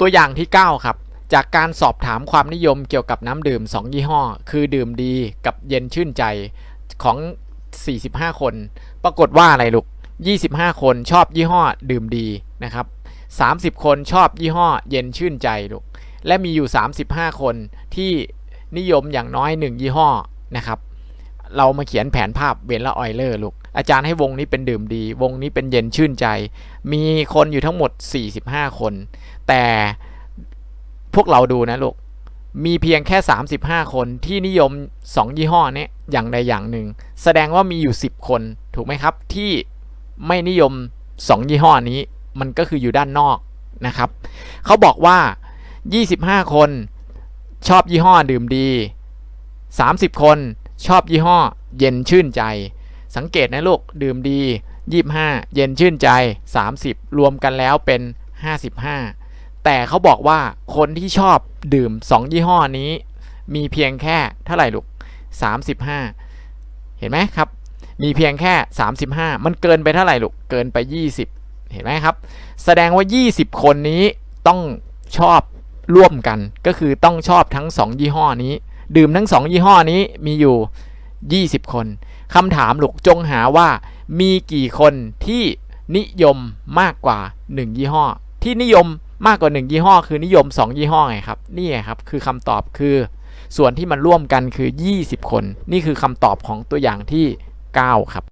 ตัวอย่างที่ 9 ครับ จากการสอบถามความนิยมเกี่ยวกับน้ำดื่ม 2 ยี่ห้อ คือดื่มดีกับเย็นชื่นใจของ 45 คน ปรากฏว่าอะไรลูก 25 คนชอบยี่ห้อดื่มดีนะครับ 30 คนชอบยี่ห้อเย็นชื่นใจลูก และมีอยู่ 35 คนที่นิยมอย่างน้อย 1 ยี่ห้อนะครับ เรามาเขียนแผนภาพเวนละออยเลอร์ลูก อาจารย์ให้วงนี้เป็นดื่มดี วงนี้เป็นเย็นชื่นใจ มีคนอยู่ทั้งหมด 45 คน แต่พวกเราดูนะลูก มีเพียงแค่ 35 คนที่นิยม 2 ยี่ห้อนี้อย่างใดอย่างหนึ่ง แสดงว่ามีอยู่ 10 คนถูกไหมครับ ที่ไม่นิยม 2 ยี่ห้อนี้ มันก็คืออยู่ด้านนอกนะครับเขาบอกว่า 25 คนชอบยี่ห้อดื่มดี 30 คน ชอบยี่ห้อ เย็นชื่นใจ สังเกตนะลูก ดื่มดี 25 เย็นชื่นใจ 30 รวมกันแล้วเป็น 55 แต่เขาบอกว่าคนที่ชอบดื่ม 2 ยี่ห้อนี้ มีเพียงแค่เท่าไหร่ลูก 35 เห็นไหมครับ มีเพียงแค่ 35 มันเกินไปเท่าไหร่ลูก เกินไป 20 เห็นไหมครับ แสดงว่า 20 คนนี้ต้องชอบร่วมกันก็คือต้องชอบทั้ง 2 ยี่ห้อนี้ ดื่มทั้ง 2 ยี่ห้อนี้มีอยู่ 20 คนคำถามลูกจงหาว่ามีกี่คนที่นิยมมากกว่า 1 ยี่ห้อ ที่นิยมมากกว่า 1 ยี่ห้อ คือนิยม 2 ยี่ห้อไงครับนี่ไงครับคือคำตอบคือ ส่วนที่มันร่วมกันคือ 20 คน นี่คือคำตอบของตัวอย่างที่ 9 ครับ